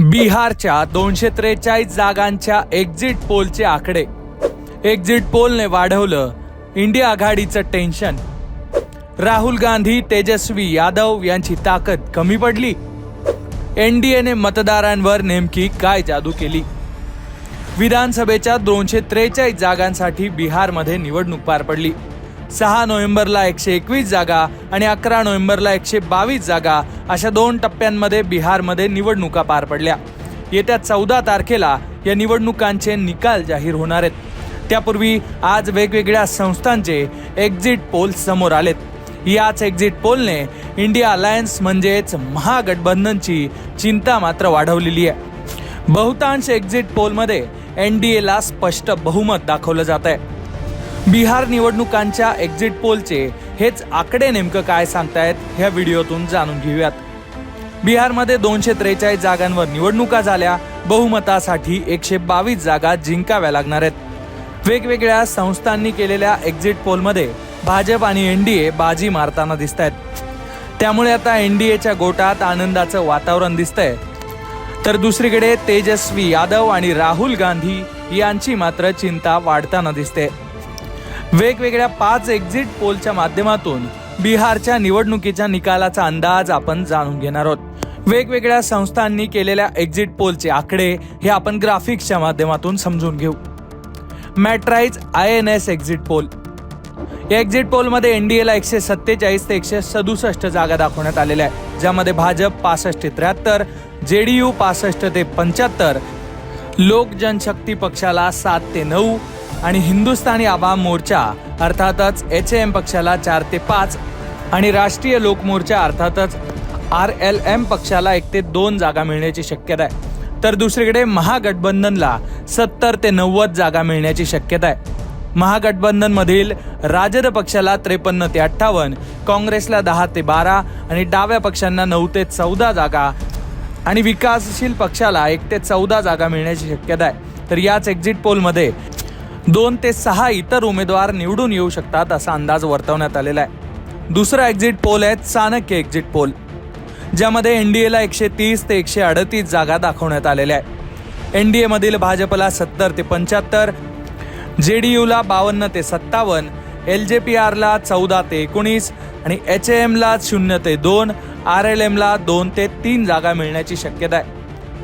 बिहारच्या दोनशे त्रेचाळीस जागांच्या एक्झिट पोलचे आकडे. एक्झिट पोलने वाढवलं इंडिया आघाडीचं टेन्शन राहुल गांधी तेजस्वी यादव यांची ताकद कमी पडली. एनडीएने मतदारांवर नेमकी काय जादू केली? विधानसभेच्या दोनशे त्रेचाळीस जागांसाठी बिहारमध्ये निवडणूक पार पडली. सहा नोव्हेंबरला एकशे एकवीस जागा आणि अकरा नोव्हेंबरला एकशे बावीस जागा अशा दोन टप्प्यांमध्ये बिहारमध्ये निवडणुका पार पडल्या. येत्या चौदा तारखेला या निवडणुकांचे निकाल जाहीर होणार आहेत. त्यापूर्वी आज वेगवेगळ्या संस्थांचे एक्झिट पोल समोर आलेत. याच एक्झिट पोलने इंडिया अलायन्स म्हणजेच महागठबंधनची चिंता मात्र वाढवलेली आहे. बहुतांश एक्झिट पोलमध्ये एन डी एला स्पष्ट बहुमत दाखवलं जात आहे बिहार निवडणुकांच्या एक्झिट पोलचे हेच आकडे नेमकं काय सांगतायत ह्या व्हिडिओतून जाणून घेऊयात. बिहारमध्ये दोनशे त्रेचाळीस जागांवर निवडणुका झाल्या. बहुमतासाठी एकशे बावीस जागा जिंकाव्या लागणार आहेत. वेगवेगळ्या संस्थांनी केलेल्या एक्झिट पोलमध्ये भाजप आणि एनडीए बाजी मारताना दिसत आहेत त्यामुळे आता एनडीएच्या गोटात आनंदाचं वातावरण दिसतंय. तर दुसरीकडे तेजस्वी यादव आणि राहुल गांधी यांची मात्र चिंता वाढताना दिसते. वेगवेगळ्या पाच एक्झिट पोलच्या माध्यमातून बिहारच्या निवडणुकीच्या निकालाचा अंदाज आपण जाणून घेणार आहोत. वेगवेगळ्या संस्थांनी केलेल्या एक्झिट पोलचे आकडे हे आपण ग्राफिक्सच्या माध्यमातून समजून घेऊ. Matrize I N S exit poll या एक्झिट पोलमध्ये एनडीएला एकशे सत्तेचाळीस ते एकशे सदुसष्ट जागा दाखवण्यात आलेल्या आहेत. ज्यामध्ये भाजप पासष्ट ते त्र्याहत्तर जे डी यू पासष्ट ते पंच्याहत्तर लोक जनशक्ती पक्षाला सात ते नऊ आणि हिंदुस्थानी आवाम मोर्चा अर्थातच एच एम पक्षाला चार ते पाच आणि राष्ट्रीय लोक मोर्चा अर्थातच आर एल एम पक्षाला एक ते दोन जागा मिळण्याची शक्यता आहे. तर दुसरीकडे महागठबंधनला सत्तर ते नव्वद जागा मिळण्याची शक्यता आहे. महागठबंधनमधील राजद पक्षाला त्रेपन्न ते अठ्ठावन्न काँग्रेसला दहा ते बारा आणि डाव्या पक्षांना नऊ ते चौदा जागा आणि विकासशील पक्षाला एक ते चौदा जागा मिळण्याची शक्यता आहे. तर याच एक्झिट पोलमध्ये दोन ते सहा इतर उमेदवार निवडून येऊ शकतात असा अंदाज वर्तवण्यात आलेला आहे. दुसरा एक्झिट पोल आहे चाणक्य एक्झिट पोल ज्यामध्ये एन डी एला एकशे तीस ते एकशे अडतीस जागा दाखवण्यात आलेल्या आहे एन डी एमधील भाजपला सत्तर ते पंच्याहत्तर जे डी यूला बावन्न ते सत्तावन्न एल जे पी आरला चौदा ते एकोणीस आणि एच एमला शून्य ते दोन आर एल एमला दोन ते तीन जागा मिळण्याची शक्यता आहे.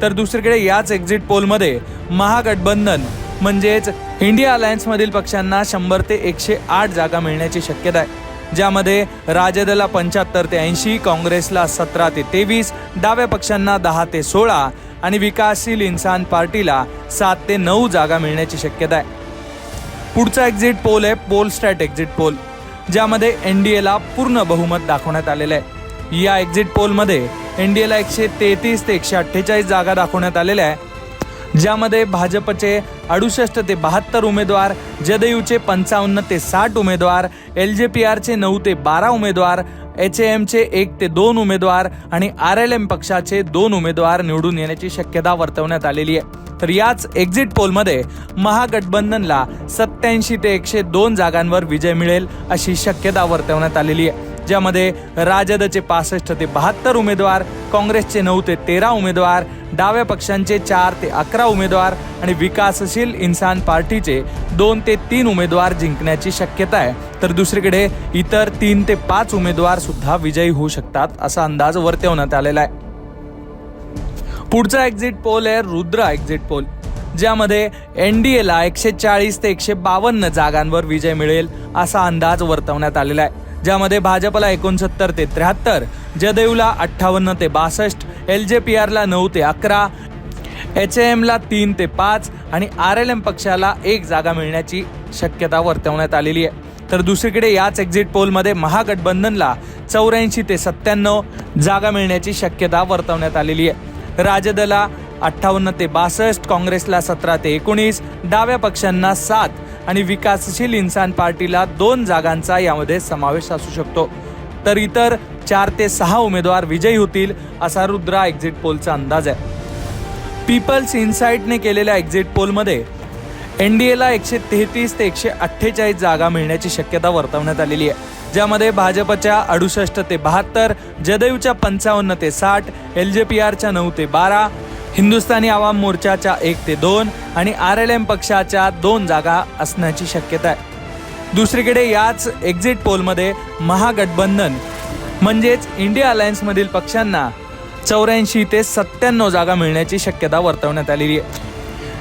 तर दुसरीकडे याच एक्झिट पोलमध्ये महागठबंधन म्हणजेच इंडिया अलायन्समधील पक्षांना शंभर ते एकशे आठ जागा मिळण्याची शक्यता आहे ज्यामध्ये राजदला पंच्याहत्तर ते ऐंशी काँग्रेसला सतरा ते तेवीस डाव्या पक्षांना दहा ते सोळा आणि विकासशील इन्सान पार्टीला सात ते नऊ जागा मिळण्याची शक्यता आहे. पुढचा एक्झिट पोल आहे पोल स्टॅट एक्झिट पोल ज्यामध्ये एन डी एला पूर्ण बहुमत दाखवण्यात आलेलं आहे. या एक्झिट पोलमध्ये एन डी एला एकशे तेहतीस ते एकशे अठ्ठेचाळीस जागा दाखवण्यात आलेल्या आहे. ज्यामध्ये भाजपचे अडुसष्ट ते बहात्तर उमेदवार जदयूचे पंचावन्न ते साठ उमेदवार एल जे पी आरचे नऊ ते बारा उमेदवार एच एमचे एक ते दोन उमेदवार आणि आर एल एम पक्षाचे दोन उमेदवार निवडून येण्याची शक्यता वर्तवण्यात आलेली आहे. तर याच एक्झिट पोलमध्ये महागठबंधनला सत्याऐंशी ते एकशे दोन जागांवर विजय मिळेल अशी शक्यता वर्तवण्यात आलेली आहे. ज्यामध्ये राजदचे पासष्ट ते बहात्तर उमेदवार काँग्रेसचे नऊ ते तेरा उमेदवार डाव्या पक्षांचे चार ते अकरा उमेदवार आणि विकासशील इन्सान पार्टीचे दोन ते तीन उमेदवार जिंकण्याची शक्यता आहे. तर दुसरीकडे इतर तीन ते पाच उमेदवार सुद्धा विजयी होऊ शकतात असा अंदाज वर्तवण्यात आलेला आहे. पुढचा एक्झिट पोल आहे रुद्र एक्झिट पोल ज्यामध्ये एन डी एला एकशे चाळीस ते एकशे बावन्न जागांवर विजय मिळेल असा अंदाज वर्तवण्यात आलेला आहे. ज्यामध्ये भाजपला एकोणसत्तर ते त्र्याहत्तर जदयूला अठ्ठावन्न ते बासष्ट एल जे पी आरला नऊ ते अकरा एच एमला तीन ते पाच आणि आर एल एम पक्षाला एक जागा मिळण्याची शक्यता वर्तवण्यात आलेली आहे. तर दुसरीकडे याच एक्झिट पोलमध्ये महागठबंधनला चौऱ्याऐंशी ते सत्त्याण्णव जागा मिळण्याची शक्यता वर्तवण्यात आलेली आहे. राजदला अठ्ठावन्न ते बासष्ट काँग्रेसला सतरा ते एकोणीस डाव्या पक्षांना सात आणि विकासशील इन्सान पार्टीला दोन जागांचा यामध्ये समावेश असू शकतो. तर इतर चार ते सहा उमेदवार विजयी होतील असा रुद्रा एक्झिट पोलचा अंदाज आहे. पीपल्स इन्साईटने केलेल्या एक्झिट पोलमध्ये एन डी एला एकशे तेहतीस ते एकशे अठ्ठेचाळीस जागा मिळण्याची शक्यता वर्तवण्यात आलेली आहे. ज्यामध्ये भाजपच्या अडुसष्ट ते बहात्तर जदयूच्या पंचावन्न ते साठ एल जे पी आरच्या नऊ ते बारा हिंदुस्थानी आवाम मोर्चाच्या एक ते दोन आणि आर एल एम पक्षाच्या दोन जागा असण्याची शक्यता आहे. दुसरीकडे याच एक्झिट पोलमध्ये महागठबंधन म्हणजेच इंडिया अलायन्समधील पक्षांना चौऱ्याऐंशी ते सत्त्याण्णव जागा मिळण्याची शक्यता वर्तवण्यात आलेली आहे.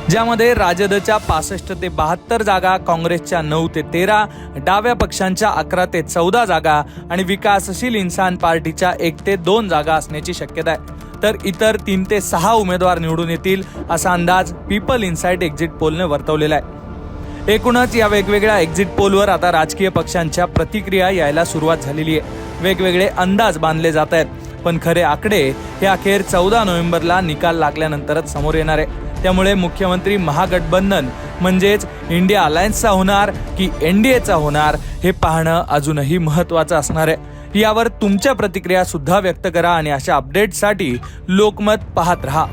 ज्यामध्ये राजदच्या पासष्ट ते बहात्तर जागा काँग्रेसच्या नऊ ते तेरा डाव्या पक्षांच्या अकरा ते चौदा जागा आणि विकासशील इन्सान पार्टीच्या एक ते दोन जागा असण्याची शक्यता आहे. तर इतर तीन ते सहा उमेदवार निवडून येतील असा अंदाज पीपल इन्साइट एक्झिट पोलने वर्तवलेला आहे. एकूणच या वेगवेगळ्या एक्झिट पोलवर आता राजकीय पक्षांच्या प्रतिक्रिया यायला सुरुवात झालेली आहे. वेगवेगळे अंदाज बांधले जात आहेत. पण खरे आकडे हे अखेर चौदा नोव्हेंबरला निकाल लागल्यानंतरच समोर येणार आहे. त्यामुळे मुख्यमंत्री महागठबंधन म्हणजेच इंडिया अलायन्सचा होणार की एन डी एचा होणार हे पाहणं अजूनही महत्त्वाचं असणार आहे. यावर तुमच्या प्रतिक्रिया सुद्धा व्यक्त करा आणि अशा अपडेट्ससाठी लोकमत पाहत रहा.